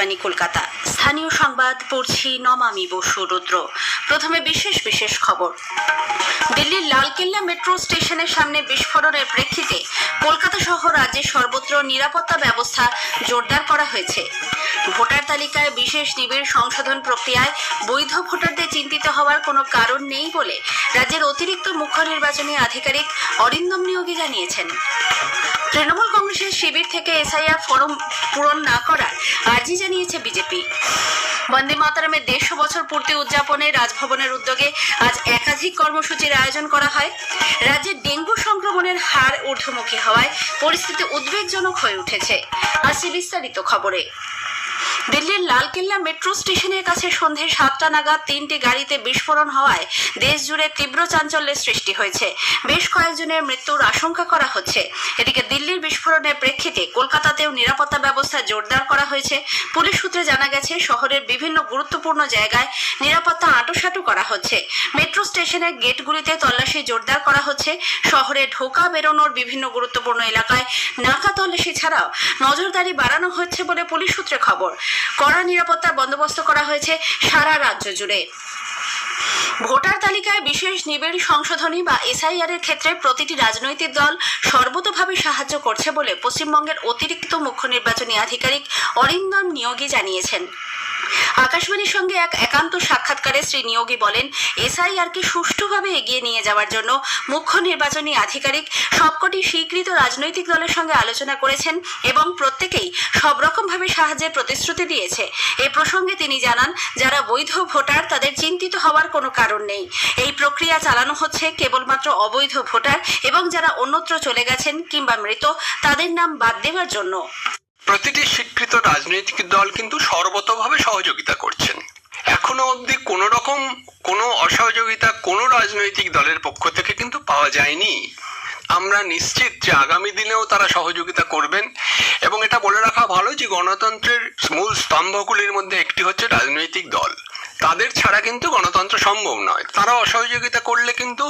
আকাশবাণী কলকাতা। স্থানীয় সংবাদ, পড়ছি নমামি বসু রুদ্র। প্রথমে বিশেষ বিশেষ খবর। দিল্লির লালকেল্লা মেট্রো স্টেশনের সামনে বিস্ফোরণের প্রেক্ষিতে কলকাতা সহ রাজ্যের সর্বত্র নিরাপত্তা ব্যবস্থা জোরদার করা হয়েছে। ভোটার তালিকায় বিশেষ নিবিড় সংশোধন প্রক্রিয়ায় বৈধ ভোটারদের চিন্তিত হওয়ার কোনো কারণ নেই বলে রাজ্যের অতিরিক্ত মুখ্য নির্বাচনী আধিকারিক অরিন্দম নিয়োগী জানিয়েছেন। তৃণমূল কংগ্রেসের শিবির থেকে এসআইআর ফরম পূরণ না করার আর্জি জানিয়েছে বিজেপি। বন্দে মাতারামের দেড়শো বছর পূর্তি উদযাপনে রাজভবনের উদ্যোগে আজ একাধিক কর্মসূচির আয়োজন করা হয়। রাজ্যে ডেঙ্গু সংক্রমণের হার ঊর্ধ্বমুখী হওয়ায় পরিস্থিতি উদ্বেগজনক হয়ে উঠেছে। আসি বিস্তারিত খবরে। দিল্লির লালকেল্লা মেট্রো স্টেশনের কাছে সন্ধে সাতটা নাগাদ তিনটি গাড়িতে বিস্ফোরণ হওয়ায় দেশ জুড়ে তীব্র চাঞ্চল্যের সৃষ্টি হয়েছে। বেশ কয়েকজনের মৃত্যুর আশঙ্কা করা হচ্ছে। এদিকে দিল্লির বিস্ফোরণের প্রেক্ষিতে কলকাতাতেও নিরাপত্তা ব্যবস্থা জোরদার করা হয়েছে। পুলিশ সূত্রে জানা গেছে, শহরের বিভিন্ন গুরুত্বপূর্ণ জায়গায় নিরাপত্তা আঁটোসাঁটো করা হচ্ছে। মেট্রো স্টেশনের গেটগুলিতে তল্লাশি জোরদার করা হচ্ছে। শহরে ঢোকা বেরোনোর বিভিন্ন গুরুত্বপূর্ণ এলাকায় নাকা তল্লাশি ছাড়াও নজরদারি বাড়ানো হচ্ছে বলে পুলিশ সূত্রে খবর। কড়া নিরাপত্তার বন্দোবস্ত করা হয়েছে সারা রাজ্য জুড়ে। ভোটার তালিকায় বিশেষ নিবিড় সংশোধনী বা এসআইআর এর ক্ষেত্রে প্রতিটি রাজনৈতিক দল সর্বতোভাবে সাহায্য করছে বলে পশ্চিমবঙ্গের অতিরিক্ত মুখ্য নির্বাচনী আধিকারিক অরিন্দম নিয়োগী জানিয়েছেন। আকাশবাণীর সঙ্গে এক একান্ত সাক্ষাৎকারে শ্রী নিয়োগী বলেন, এসআইআরকে সুষ্ঠুভাবে এগিয়ে নিয়ে যাওয়ার জন্য মুখ্য নির্বাচনী আধিকারিক সবকটি স্বীকৃত রাজনৈতিক দলের সঙ্গে আলোচনা করেছেন এবং প্রত্যেকেই সব রকমভাবে সাহায্যের প্রতিশ্রুতি দিয়েছে। এ প্রসঙ্গে তিনি জানান, যারা বৈধ ভোটার তাদের চিন্তিত হওয়ার কোনো কারণ নেই। এই প্রক্রিয়া চালানো হচ্ছে কেবলমাত্র অবৈধ ভোটার এবং যারা অন্যত্র চলে গেছেন কিংবা মৃত, তাদের নাম বাদ দেওয়ার জন্য। প্রতিটি স্বীকৃত রাজনৈতিক দল কিন্তু সর্বতভাবে সহযোগিতা করছেন। এখনও অবধি কোনো রকম কোনো অসহযোগিতা কোনো রাজনৈতিক দলের পক্ষ থেকে কিন্তু পাওয়া যায়নি। আমরা নিশ্চিত যে আগামী দিনেও তারা সহযোগিতা করবেন এবং এটা বলে রাখা ভালো যে গণতন্ত্রের মূল স্তম্ভগুলির মধ্যে একটি হচ্ছে রাজনৈতিক দল। তাদের ছাড়া কিন্তু গণতন্ত্র সম্ভব নয়। তারা অসহযোগিতা করলে কিন্তু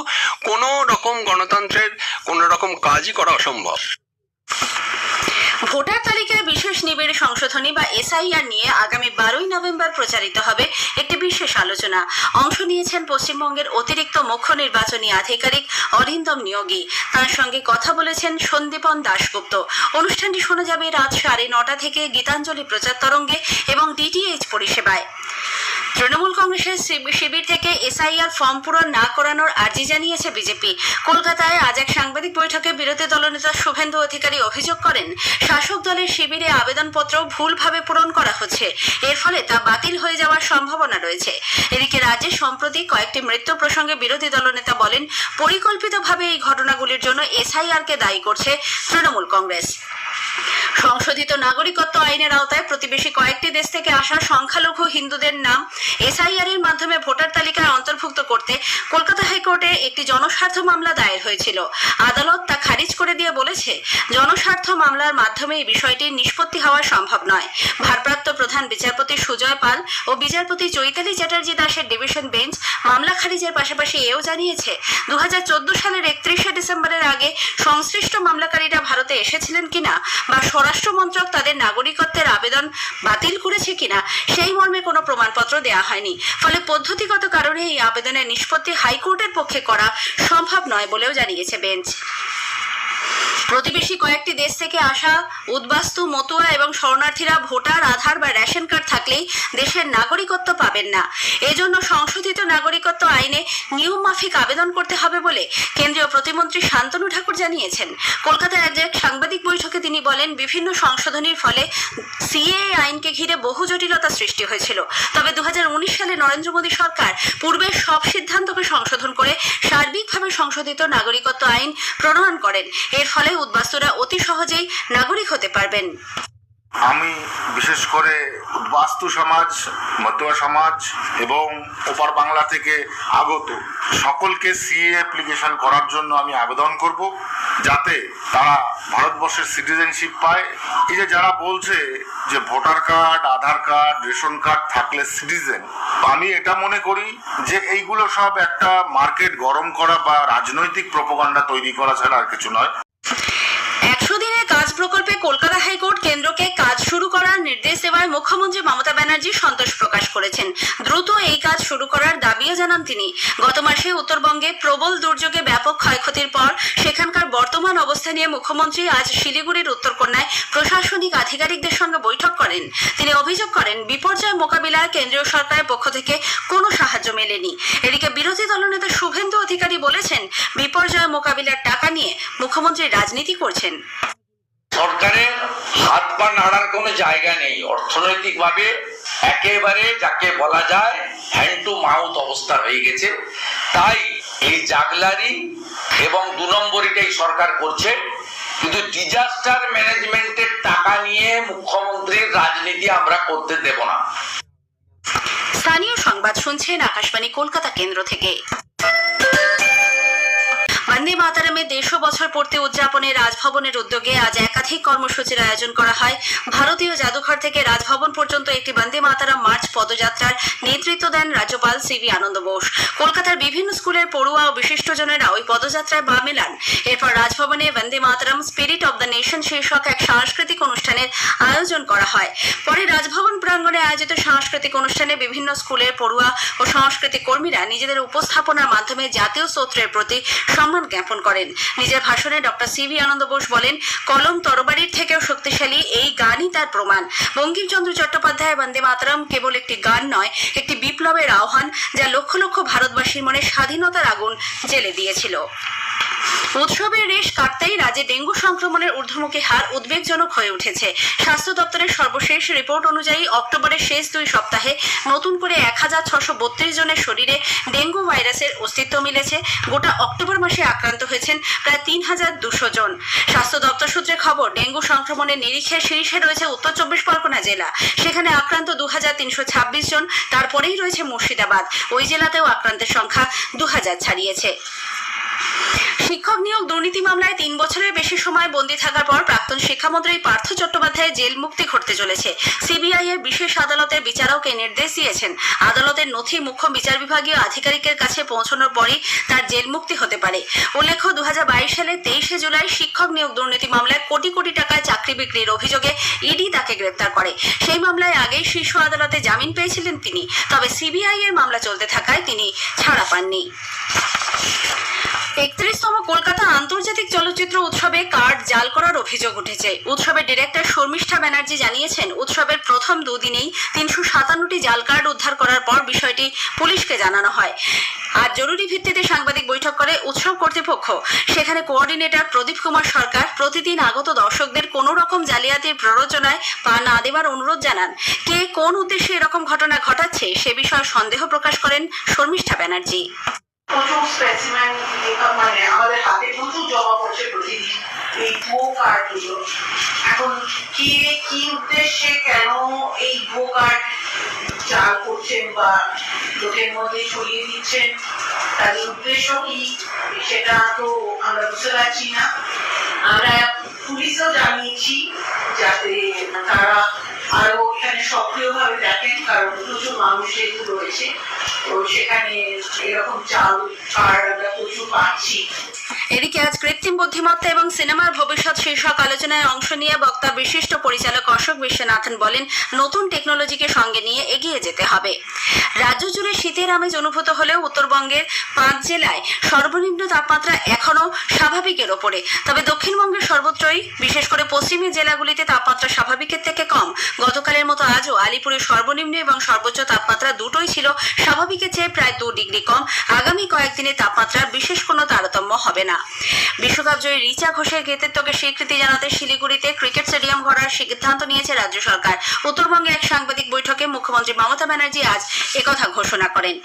কোনো রকম গণতন্ত্রের কোনো রকম কাজই করা অসম্ভব। ভোটার নিবিড় সংশোধনী বা এসআইআর নিয়ে আগামী বারোই নভেম্বর প্রচারিত হবে একটি বিশেষ আলোচনা। অংশ নিয়েছেন পশ্চিমবঙ্গের অতিরিক্ত মুখ্য নির্বাচনী আধিকারিক অরিন্দম নিয়োগী। তার সঙ্গে কথা বলেছেন সন্দীপন দাশগুপ্ত। অনুষ্ঠানটি শোনা যাবে রাত সাড়ে নটা থেকে গীতাঞ্জলি প্রচার তরঙ্গে এবং ডিটিএইচ পরিষেবায়। তৃণমূল কংগ্রেসের শিবির থেকে এসআইআর ফর্ম পূরণ না করানোর আর্জি জানিয়েছে বিজেপি। কলকাতায় আজ এক সাংবাদিক বৈঠকে বিরোধী দলনেতা শুভেন্দু অধিকারী অভিযোগ করেন, শাসক দলের শিবিরে আবেদনপত্র ভুলভাবে পূরণ করা হচ্ছে। এর ফলে তা বাতিল হয়ে যাওয়ার সম্ভাবনা রয়েছে। এদিকে রাজ্যে সম্প্রতি কয়েকটি মৃত্যু প্রসঙ্গে বিরোধী দলনেতা বলেন, পরিকল্পিতভাবে এই ঘটনাগুলির জন্য এসআইআরকে দায়ী করছে তৃণমূল কংগ্রেস। সংশোধিত নাগরিকত্ব আইনের আওতায় প্রতিবেশী কয়েকটি দেশ থেকে আসা সংখ্যালঘু হিন্দুদের নাম এসআইআর এর মাধ্যমে ভোটার তালিকায় অন্তর্ভুক্ত করতে কলকাতা হাইকোর্টে একটি জনস্বার্থ মামলা দায়ের হয়েছিল। আদালত বলেছে জনস্বার্থ মামলার মাধ্যমে এই বিষয়টি নিষ্পত্তি হওয়া সম্ভব নয়। ভারপ্রাপ্ত প্রধান বিচারপতি সুজয় পাল ও বিচারপতি চৈতালি চ্যাটার্জি দাসের ডিভিশন বেঞ্চ মামলা খারিজের পাশাপাশি এও জানিয়েছে দু হাজার চোদ্দ সালের একত্রিশে ডিসেম্বরের আগে সংশ্লিষ্ট মামলাকারীরা ভারতে এসেছিলেন কিনা বা স্বরাষ্ট্র মন্ত্রক তাদের নাগরিকত্বের আবেদন বাতিল করেছে কিনা, সেই মর্মে কোনো প্রমাণপত্র দেওয়া হয়নি। ফলে পদ্ধতিগত কারণে এই আবেদনের নিষ্পত্তি হাইকোর্টের পক্ষে করা সম্ভব নয় বলেও জানিয়েছে বেঞ্চ। প্রতিবেশী কয়েকটি দেশ থেকে আসা উদ্বাস্তু, মতুয়া এবং শরণার্থীরা ভোটার, আধার বা রেশন কার্ড থাকলেই দেশের নাগরিকত্ব পাবেন না। এজন্য সংশোধিত নাগরিকত্ব আইনে নিয়ম মাফিক আবেদন করতে হবে বলে কেন্দ্রীয় প্রতিমন্ত্রী শান্তনু ঠাকুর জানিয়েছেন। কলকাতায় আজ এক সাংবাদিক বৈঠকে তিনি বলেন, বিভিন্ন সংশোধনীর ফলে সিএ আইনকে ঘিরে বহু জটিলতা সৃষ্টি হয়েছিল। তবে দু হাজার উনিশ সালে নরেন্দ্র মোদী সরকার পূর্বের সব সিদ্ধান্তকে সার্বিকভাবে সংশোধিত নাগরিকত্ব আইন প্রণয়ন করেন। এর ফলে উদ্বাস্তুরা অতি সহজেই নাগরিক হতে পারবেন। আমি বিশেষ করে বাস্তু সমাজ মতুয়া সমাজ এবং ওপার বাংলা থেকে আগত সকলকে সিএ অ্যাপ্লিকেশন করার জন্য আমি আবেদন করব যাতে তারা ভারতবর্ষের সিটিজেনশিপ পায়। এই যে যারা বলছে যে voter card, Aadhaar card, ration card থাকলে সিটিজেন আমি এটা মনে করি যে এইগুলো সব একটা মার্কেট গরম করা বা রাজনৈতিক প্রোপাগান্ডা তৈরি করা ছাড়া আর কিছু নয়। কেন্দ্রকে কাজ শুরু করার নির্দেশ দেওয়ায় মুখ্যমন্ত্রী মমতা ব্যানার্জি সন্তোষ প্রকাশ করেছেন। দ্রুত এই কাজ শুরু করার দাবিও জানান তিনি। গত মাসে উত্তরবঙ্গে প্রবল দুর্যোগে ব্যাপক ক্ষয়ক্ষতির পর সেখানকার বর্তমান অবস্থা নিয়ে মুখ্যমন্ত্রী আজ শিলিগুড়ির উত্তরকন্যায় প্রশাসনিক আধিকারিকদের সঙ্গে বৈঠক করেন। তিনি অভিযোগ করেন, বিপর্যয় মোকাবিলায় কেন্দ্রীয় সরকারের পক্ষ থেকে কোনো সাহায্য মেলেনি। এদিকে বিরোধী দলনেতা শুভেন্দু অধিকারী বলেছেন, বিপর্যয় মোকাবিলার টাকা নিয়ে মুখ্যমন্ত্রী রাজনীতি করছেন। সরকারের হাত পা নাড়ার কোনো জায়গা নেই। অর্থনৈতিকভাবে একেবারে যাকে বলা যায় হ্যান্ড টু মাউথ অবস্থা হয়ে গেছে। তাই এই জাগলারি এবং দু নম্বরিটাই সরকার করছে। কিন্তু ডিজাস্টার ম্যানেজমেন্টের টাকা নিয়ে মুখ্যমন্ত্রীর রাজনীতি আমরা করতে দেব না। স্থানীয় সংবাদ শুনছেন আকাশবাণী কলকাতা কেন্দ্র থেকে। বন্দে মাতারামে দেড়শো বছর পূর্তি উদযাপনে রাজভবনের উদ্যোগে আজ একাধিক কর্মসূচির আয়োজন করা হয়। ভারতীয় জাদুঘর থেকে রাজভবন পর্যন্ত একটি বন্দে মাতারাম মার্চ পদযাত্রার নেতৃত্ব দেন রাজ্যপাল সিভি আনন্দ বোস। কলকাতার বিভিন্ন স্কুলের পড়ুয়া ও বিশিষ্টজনেরা ওই পদযাত্রায় বা মেলান এরপর রাজভবনে Vande Mataram, spirit of the nation শীর্ষক এক সাংস্কৃতিক অনুষ্ঠানের আয়োজন করা হয়। পরে রাজভবন প্রাঙ্গণে আয়োজিত সাংস্কৃতিক অনুষ্ঠানে বিভিন্ন স্কুলের পড়ুয়া ও সাংস্কৃতিক কর্মীরা নিজেদের উপস্থাপনার মাধ্যমে জাতীয় স্তোত্রের প্রতি সম্মান জ্ঞাপন করেন। নিজের ভাষণে ডক্টর সিভি আনন্দ বোস বলেন, কলম তরবারির থেকেও শক্তিশালী, এই গানই তার প্রমাণ। বঙ্কিমচন্দ্র চট্টোপাধ্যায় বন্দে মাতরম কেবল একটি গান নয়, একটি বিপ্লবের আহ্বান যা লক্ষ লক্ষ ভারতবাসীর মনে স্বাধীনতার আগুন জ্বেলে দিয়েছিল। উৎসবের রেশ কাটতেই রাজ্যে ডেঙ্গু সংক্রমণের ঊর্ধ্বমুখী হার উদ্বেগজনক হয়ে উঠেছে। স্বাস্থ্য দপ্তরের সর্বশেষ রিপোর্ট অনুযায়ী অক্টোবরের শেষ দুই সপ্তাহে নতুন করে এক হাজার ছশো বত্রিশ জনের শরীরে ডেঙ্গু ভাইরাসের অস্তিত্ব মিলেছে। গোটা অক্টোবর মাসে আক্রান্ত হয়েছেন প্রায় তিন হাজার দুশো জন। স্বাস্থ্য দপ্তর সূত্রে খবর, ডেঙ্গু সংক্রমণের নিরিখে শীর্ষে রয়েছে উত্তর চব্বিশ পরগনা জেলা। সেখানে আক্রান্ত দু হাজার তিনশো ছাব্বিশ জন, তারপরেই রয়েছে মুর্শিদাবাদ। ওই জেলাতেও আক্রান্তের সংখ্যা দু হাজার ছাড়িয়েছে। শিক্ষক নিয়োগ দুর্নীতি মামলায় তিন বছরের বেশি সময় বন্দী থাকার পর প্রাক্তন শিক্ষামন্ত্রী পার্থ চট্টোপাধ্যায়ের জেল মুক্তি ঘটতে চলেছে। সিবিআই এর বিশেষ আদালতের বিচারক এই নির্দেশ দিয়েছেন। আদালতের নথি মুখ্য বিচার বিভাগীয় আধিকারিকের কাছে পৌঁছানোর পরই তার জেল মুক্তি হতে পারে। উল্লেখ্য দু সালে তেইশে জুলাই শিক্ষক নিয়োগ দুর্নীতি মামলায় কোটি কোটি টাকায় চাকরি বিক্রির অভিযোগে ইডি তাকে গ্রেপ্তার করে। সেই মামলায় আগেই শীর্ষ আদালতে জামিন পেয়েছিলেন তিনি। তবে সিবিআই এর মামলা চলতে থাকায় তিনি ছাড়া পাননি। একত্রিশতম কলকাতা আন্তর্জাতিক চলচ্চিত্র উৎসবে কার্ড জাল করার অভিযোগ উঠেছে। উৎসবের ডিরেক্টর শর্মিষ্ঠা ব্যানার্জি জানিয়েছেন, উৎসবের প্রথম দুদিনেই তিনশো সাতান্নটি জাল কার্ড উদ্ধার করার পর বিষয়টি পুলিশকে জানানো হয়। আর জরুরি ভিত্তিতে সাংবাদিক বৈঠক করে উৎসব কর্তৃপক্ষ। সেখানে কোঅর্ডিনেটর প্রদীপ কুমার সরকার প্রতিদিন আগত দর্শকদের কোনো রকম জালিয়াতির প্ররোচনায় পা না দেবার অনুরোধ জানান। কে কোন উদ্দেশ্যে এরকম ঘটনা ঘটাচ্ছে সে বিষয়ে সন্দেহ প্রকাশ করেন শর্মিষ্ঠা ব্যানার্জি। প্রচুর স্পেসিম্যান মানে আমাদের হাতে প্রচুর জমা পড়ছে প্রতিদিন এই ভো কার্ডগুলো এখন কে, কি উদ্দেশ্যে কেন এই ভো কার্ড চাল করছেন বা লোকের মধ্যে ছড়িয়ে দিচ্ছেন? তাদের উদ্দেশ্য কি? সেটা তো আমরা বুঝতে পারছি না। আমরা পুলিশও জানিয়েছি যাতে তারা সক্রিয়ভাবে দেখেন, কারণ প্রচুর মানুষ যেহেতু রয়েছে। তো সেখানে এরকম চাল কার্ড আমরা প্রচুর পাচ্ছি। এদিকে আজ কৃত্রিম বুদ্ধিমত্তা এবং সিনেমার ভবিষ্যৎ শীর্ষক আলোচনায় অংশ নিয়ে বক্তা বিশিষ্ট পরিচালক অশোক বিশ্বনাথন বলেন, নতুন টেকনোলজিকে সঙ্গে নিয়ে এগিয়ে যেতে হবে। রাজ্য জুড়ে শীতের আমেজ অনুভূত হলেও উত্তরবঙ্গের পাঁচ জেলায় সর্বনিম্ন তাপমাত্রা এখনও স্বাভাবিকের ওপরে। তবে দক্ষিণবঙ্গের সর্বত্রই, বিশেষ করে পশ্চিমী জেলাগুলিতে তাপমাত্রা স্বাভাবিকের থেকে কম। গতকালের মতো আজও আলিপুরে সর্বনিম্ন এবং সর্বোচ্চ তাপমাত্রা দুটোই ছিল স্বাভাবিকের চেয়ে প্রায় দু ডিগ্রি কম। আগামী কয়েকদিনে তাপমাত্রা বিশেষ হবে না। বিশ্বকাপ জয়ী রিচা ঘোষের কৃতিত্বকে স্বীকৃতি জানাতে শিলিগুড়িতে ক্রিকেট স্টেডিয়াম গড়ার সিদ্ধান্ত নিয়েছে রাজ্য সরকার। উত্তরবঙ্গে এক সাংবাদিক বৈঠকে মুখ্যমন্ত্রী মমতা ব্যানার্জি আজ একথা ঘোষণা করেন।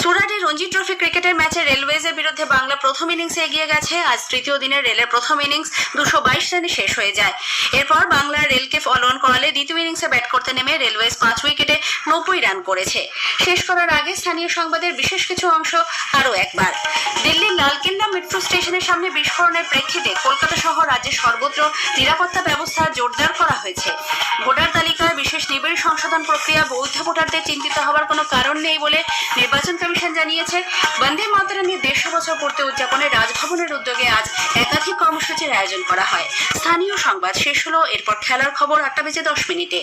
সুরাটে রঞ্জি ট্রফি ক্রিকেটের ম্যাচে রেলওয়েজের বিরুদ্ধে বাংলা প্রথম ইনিংসে এগিয়ে গেছে। আজ তৃতীয় দিনের রেলের প্রথম ইনিংস দুশো বাইশ রানে শেষ হয়ে যায়। এরপর বাংলার রেলকে ফলো অন করালে দ্বিতীয় ইনিংসে ব্যাট করতে নেমে রেলওয়েজ পাঁচ উইকেটে নব্বই রান করেছে। শেষ করার আগে স্থানীয় সংবাদের বিশেষ কিছু অংশ আরও একবার। দিল্লির লালকেল্লা মেট্রো স্টেশনের সামনে বিস্ফোরণের প্রেক্ষিতে কলকাতা সহ রাজ্যের সর্বত্র নিরাপত্তা ব্যবস্থা জোরদার করা হয়েছে। ভোটার তালিকায় বিশেষ নিবিড় সংশোধন প্রক্রিয়া বৌদ্ধ ভোটারদের চিন্তিত হওয়ার কোনো কারণ নেই বলে নির্বাচন কমিশন জানিয়েছে। বন্দে মাতরমে দেড়শো বছর পূর্তি উদযাপনে রাজভবনের উদ্যোগে আজ একাধিক কর্মসূচির আয়োজন করা হয়। স্থানীয় সংবাদ শেষ হলো, এরপর খেলার খবর আটটা বেজে দশ মিনিটে।